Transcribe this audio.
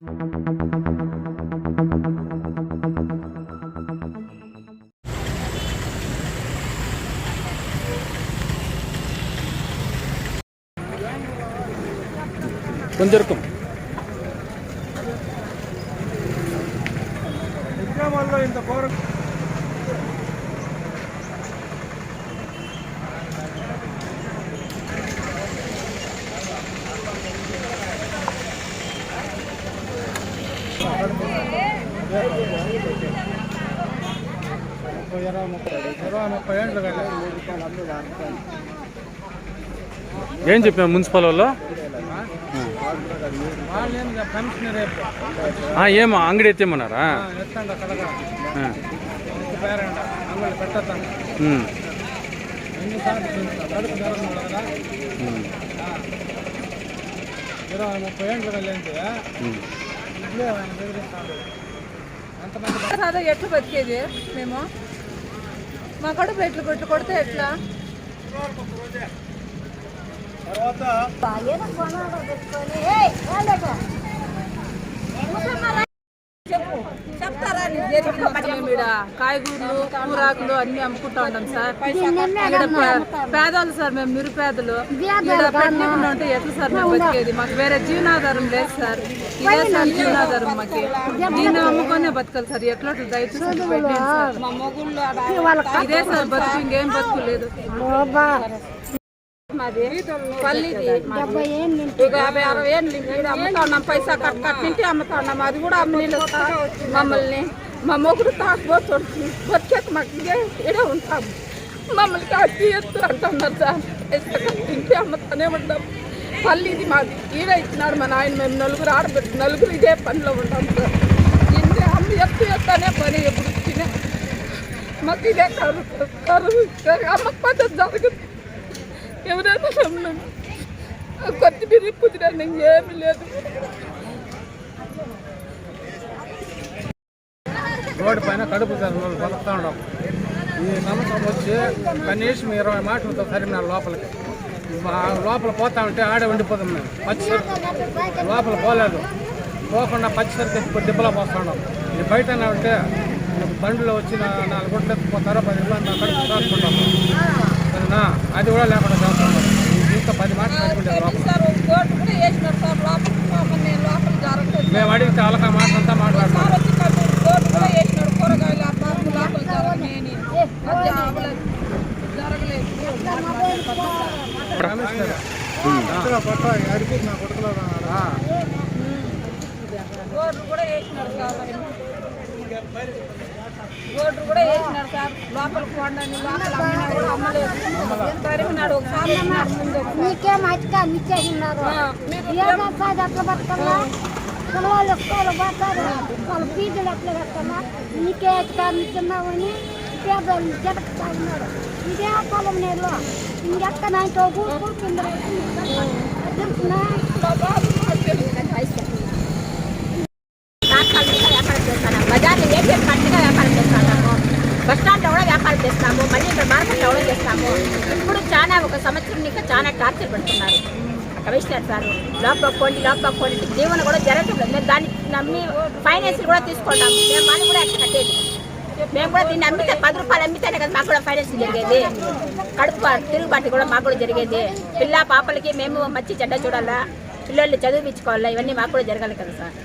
Kunjurkum. Kita malah ini korup. ఏం చెప్పాను municipal వాళ్ళు? ఏమో అంగడి ఎత్తేమన్నారా ఇరవై ముప్పై ఏండ్లు కలింది సాదా ఎట్లా బతికేది మేము? మా కడుపు ఎట్లు కొట్లు కొడితే ఎట్లా? చెప్తారా కాయగూరలు కూరాకులు అన్ని అమ్ముకుంటా ఉంటాం సార్. ఈడ పే- పేదలు సార్ మేము నిరుపేదలు. పెట్టకుండా ఉంటే ఎట్లా సార్ మేము బతికేది? మాకు వేరే జీవనాధారం లేదు సార్. ఇదే సార్ జీవనాధారం మాకు. దీన్ని అమ్ముకొనే బతకాలి సార్. ఎట్లా దయచేసి ఇదే సార్ బతుకు ఇంకేం బతుకు లేదు. మాది. పల్లిది. యాభై అరవై ఏళ్ళు అమ్ముతా ఉన్నాం. పైసా కట్ కట్టింటి అమ్ముతా ఉన్నాం. అది కూడా అమ్మనీళ్ళు మమ్మల్ని. మా మొగుడు తాకపోతాడు వచ్చాక మాకు ఇదే. ఇడే ఉంటాం. మమ్మల్ని కట్టి ఎత్తు అంటున్నారు సార్. కట్టింటి అమ్ముతానే ఉంటాం పల్లిది మాది. ఈడ ఇచ్చినాడు మా నాయన. మేము నలుగురు ఆడబెట్టి నలుగురు ఇదే పనిలో ఉంటాం సార్. ఇంతే అమ్మ ఎత్తు ఎత్తనే పని ఎప్పుడు ఇచ్చినా. మాకు ఇదే కరువు. కరువు. అమ్మకు పద్ధతి జరగదు ఎవరైనా నమ్మను. కొత్తిమీర పుదిరాను ఏమీ లేదు. రోడ్డు పైన కడుపు జరగదు బతుకుతా ఈ సంవత్సరం వచ్చి కనీసం ఇరవై మాటలతో సరిమిన లోపలికి. లోపల పోతా ఉంటే ఆడే ఉండిపోతాం మేము. పచ్చి లోపల పోలేదు. పోకుండా పచ్చి సరికి ఎత్తుకొని డిబ్బలో పోస్తున్నాం ఇది బయట ఉంటే బండిలో వచ్చిన నాలుగు గుంటలు ఎత్తుకుపోతారో పది ఇళ్ళు కడుపు కాసుకుంటాం అది కూడా లేకుండా చేస్తున్నాం ఇంకా పది మాటలు మేము అడిగితే వాళ్ళకి ఆ మాట అంతా మాట్లాడతాం కూడా కూడా సార్ లోపల పోండి లోపల అమ్మినా కూడా అమ్మలేదు. తరిమినాడు ఒకసారి నీకేం పిల్లవాళ్ళు స్కూల్ పోతారు వాళ్ళ ఫీజులు ఎట్లా కట్టమ్మా నీకే అతిగా మిచ్చున్నావని పేదలు జడకుతాన్నారు ఇదే పొలం నేను ఇంకెక్క నాతో కూర్చుంది ఒక సంవత్సరం ఇంకా చాలా టార్చర్ పెడుతున్నారు. Commissioner sir. లోపల పోండి లోపల పోండి జీవన కూడా జరగట్లేదు. మేము దాన్ని నమ్మి ఫైనాన్స్ కూడా తీసుకుంటాం మేము మనం కూడా ఎట్లా కట్టేది? మేము కూడా దీన్ని అమ్మితే పది రూపాయలు అమ్మితేనే కదా మాకు కూడా ఫైనాన్స్ జరిగేది. కడుపు తిరుగుబాటు కూడా మాకు కూడా జరిగేది. పిల్ల పాపలకి మేము మంచి చెడ్డ చూడాలా? పిల్లల్ని చదివించుకోవాలా? ఇవన్నీ మాకు కూడా జరగాలి కదా సార్.